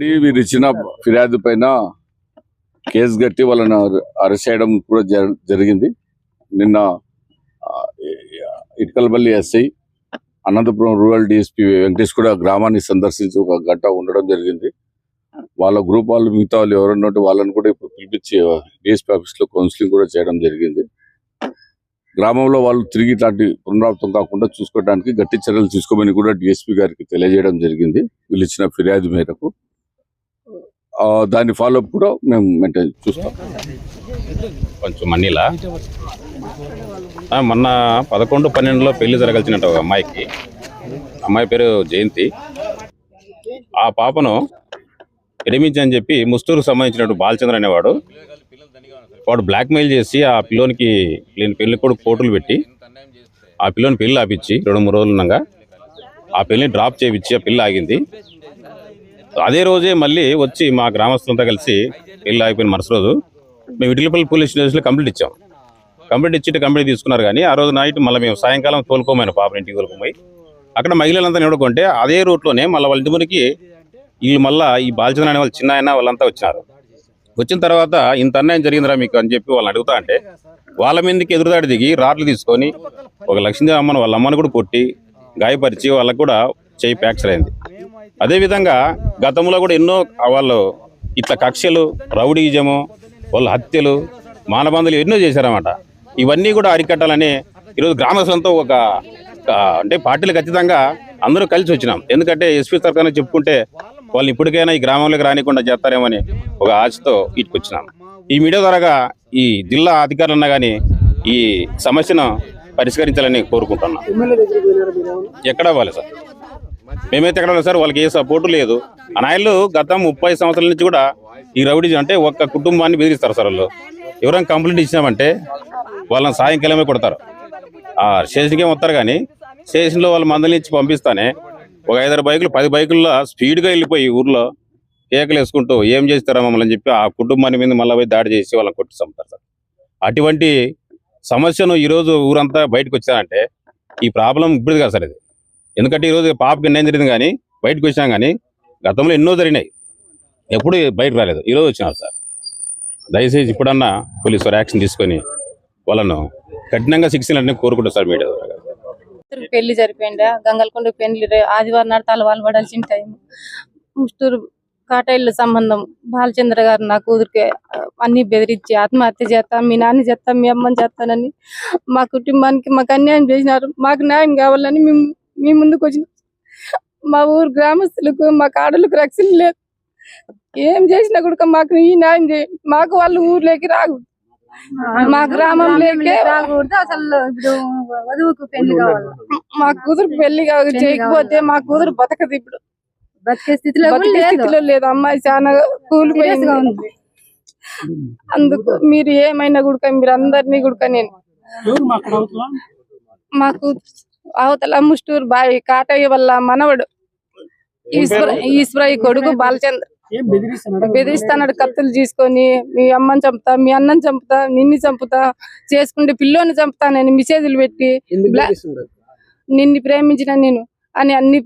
Already వీరు ఇచ్చిన ఫిర్యాదు పైన కేసు గట్టి వాళ్ళని అరెస్ట్ చేయడం కూడా జరిగింది. నిన్న ఆ, Itukalapalli SI Anantapur rural DSP Venkatesh కూడా గ్రామాన్ని సందర్శించి ఒక గంట ఉండడం జరిగింది. వాళ్ళ గ్రూప్ వాళ్ళు మిగతా వాళ్ళు ఎవరున్నట్టు వాళ్ళని కూడా ఇప్పుడు పిలిపించి డిఎస్పీ ఆఫీస్లో కౌన్సిలింగ్ కూడా చేయడం జరిగింది. గ్రామంలో వాళ్ళు తిరిగి ఇట్లాంటి పునరావృతం కాకుండా చూసుకోవడానికి గట్టి చర్యలు తీసుకోమని కూడా డిఎస్పీ గారికి తెలియజేయడం జరిగింది. వీళ్ళు ఇచ్చిన ఫిర్యాదు మేరకు దాన్ని ఫాలోఅప్ కూడా మేము మెయింటైన్ చూస్తాం. కొంచెం మనీలా మొన్న పదకొండు పన్నెండులో పెళ్ళి జరగాల్సినట్టు ఒక అమ్మాయికి. అమ్మాయి పేరు జయంతి. ఆ పాపను ప్రేమించి అని చెప్పి ముస్తూరుకు సంబంధించినట్టు బాలచంద్ర అనేవాడు వాడు బ్లాక్మెయిల్ చేసి ఆ పిల్లోనికి నేను పెళ్ళి కూడా పోటులు పెట్టి ఆ పిల్లోని పెళ్ళి ఆపించి రెండు మూడు రోజులు ఆ పెళ్ళిని డ్రాప్ చేయించి ఆ పిల్ల ఆగింది. అదే రోజే మళ్ళీ వచ్చి మా గ్రామస్తులంతా కలిసి ఇల్లు ఆగిపోయిన మరుసటి రోజు మేము ఇటిలపల్లి పోలీస్ స్టేషన్లో కంప్లీట్ ఇచ్చాం. కంప్లీట్ ఇచ్చి కంప్లీట్ తీసుకున్నారు కానీ ఆ రోజు నైట్ మళ్ళీ మేము సాయంకాలం తోలుకోమైన పాప ఇంటికి తోలుకోమై అక్కడ మహిళలంతా నిడుకుంటే అదే రూట్లోనే మళ్ళీ వాళ్ళ ఇంటి మురికి వీళ్ళు మళ్ళీ ఈ బాల్చంద్ర అనే వాళ్ళు చిన్న ఆయన వాళ్ళంతా వచ్చినారు. వచ్చిన తర్వాత ఇంత అన్యాయం జరిగిందిరా మీకు అని చెప్పి వాళ్ళని అడుగుతా అంటే వాళ్ళ మీదకి ఎదురుదాడి దిగి రాట్లు తీసుకొని ఒక లక్ష్మీదేవి అమ్మను వాళ్ళ అమ్మని కూడా కొట్టి గాయపరిచి వాళ్ళకు కూడా చేయి ఫ్రాక్చర్ అయింది అదేవిధంగా గతంలో కూడా ఎన్నో వాళ్ళు ఇట్లా కక్షలు రౌడీజము వాళ్ళ హత్యలు మానబంధులు ఎన్నో చేశారన్నమాట. ఇవన్నీ కూడా అరికట్టాలని ఈరోజు గ్రామస్తులతో ఒక ఒక అంటే పార్టీలు ఖచ్చితంగా అందరూ కలిసి వచ్చినాం. ఎందుకంటే ఎస్పీ తరఫున చెప్పుకుంటే వాళ్ళు ఇప్పటికైనా ఈ గ్రామంలోకి రానికుండా చేస్తారేమని ఒక ఆశతో ఇటుకొచ్చినాం ఈ మీడియా ద్వారా ఈ జిల్లా అధికారులన్నా కానీ ఈ సమస్యను పరిష్కరించాలని కోరుకుంటున్నాం. ఎక్కడ అవ్వాలి సార్? మేమైతే ఎక్కడ సార్? వాళ్ళకి ఏ సపోర్టు లేదు. ఆ నాయలు గత ముప్పై సంవత్సరాల నుంచి కూడా ఈ రౌడీ అంటే ఒక్క కుటుంబాన్ని బెదిరిస్తారు సార్ వాళ్ళు. ఎవరైనా కంప్లైంట్ ఇచ్చినామంటే వాళ్ళని సాయంకాలమే కొడతారు. ఆ స్టేషన్కే వస్తారు కానీ స్టేషన్లో వాళ్ళ మందలి ఇచ్చి పంపిస్తానే ఒక ఐదారు బైకులు పది బైకుల్లో స్పీడ్గా వెళ్ళిపోయి ఊర్లో కేకలు వేసుకుంటూ ఏం చేస్తారా మమ్మల్ని అని చెప్పి ఆ కుటుంబాన్ని మీద మళ్ళీ పోయి దాడి చేసి వాళ్ళని కొట్టి చంపుతారు సార్. అటువంటి సమస్యను ఈరోజు ఊరంతా బయటకు వచ్చారంటే ఈ ప్రాబ్లం ఇప్పుడు కాదు సార్ ఇది. ఎందుకంటే ఈరోజు పాపకి అన్యాయం జరిగింది కానీ బయటకు వచ్చినాం కానీ గతంలో ఎన్నో జరిగినాయి. ఎప్పుడు బయట రాలేదు. ఈరోజు వచ్చినారు సార్. దయచేసి ఇప్పుడన్నా పోలీసు వారు యాక్షన్ తీసుకొని వాళ్ళను కఠినంగా శిక్షణ కోరుకుంటారు సార్ మీడియా ద్వారా. పెళ్ళి జరిపోయిండ గంగల్కొండ పెళ్ళి ఆదివారం నాడు తలవాళ్ళు పడాల్సిన టైం. ముస్తూరు కాటైళ్ళ సంబంధం. బాలచంద్ర గారు నా కూతురికి అన్ని బెదిరించి ఆత్మహత్య చేస్తాం మీ నాన్న చేస్తాం మీ అమ్మని చేస్తానని మా కుటుంబానికి మాకు అన్యాయం చేసినారు. మాకు న్యాయం కావాలని మేము మీ ముందుకు వచ్చిన మా ఊరు గ్రామస్తులకు మా కాడలకు రక్షణ లేదు. ఏం చేసినా కూడా మాకు ఈ న్యాయం చేయ మాకు వాళ్ళు ఊర్లోకి రాగు మా గ్రామంలోకే రాకూడదు. అసలు ఇప్పుడు వధువుకు పెళ్ళి కావాలి. మా కూతురు పెళ్ళి చేయకపోతే మా కూతురు బతకదు ఇప్పుడు. బతికే స్థితిలో కూడా స్థితిలో లేదు. అమ్మాయి చాలా కూలిపోయింది ఉంది. అందుకు మీరు ఏమైనా గుడక మీరు అందరినీ గుడక నేను మాకు అవతల ముస్టూరు బావి కాటయ్య వల్ల మనవడు. ఈశ్వర ఈశ్వరయ్య కొడుకు బాలచంద్ర. బెదిరిస్తాడు కత్తులు తీసుకొని మీ అమ్మని చంపుతా మీ అన్నని చంపుతా నిన్ను చంపుతా చేసుకుంటే పిల్లోని చంపుతా నేను మెసేజ్లు పెట్టి నిన్ను ప్రేమించిన నేను అని అన్ని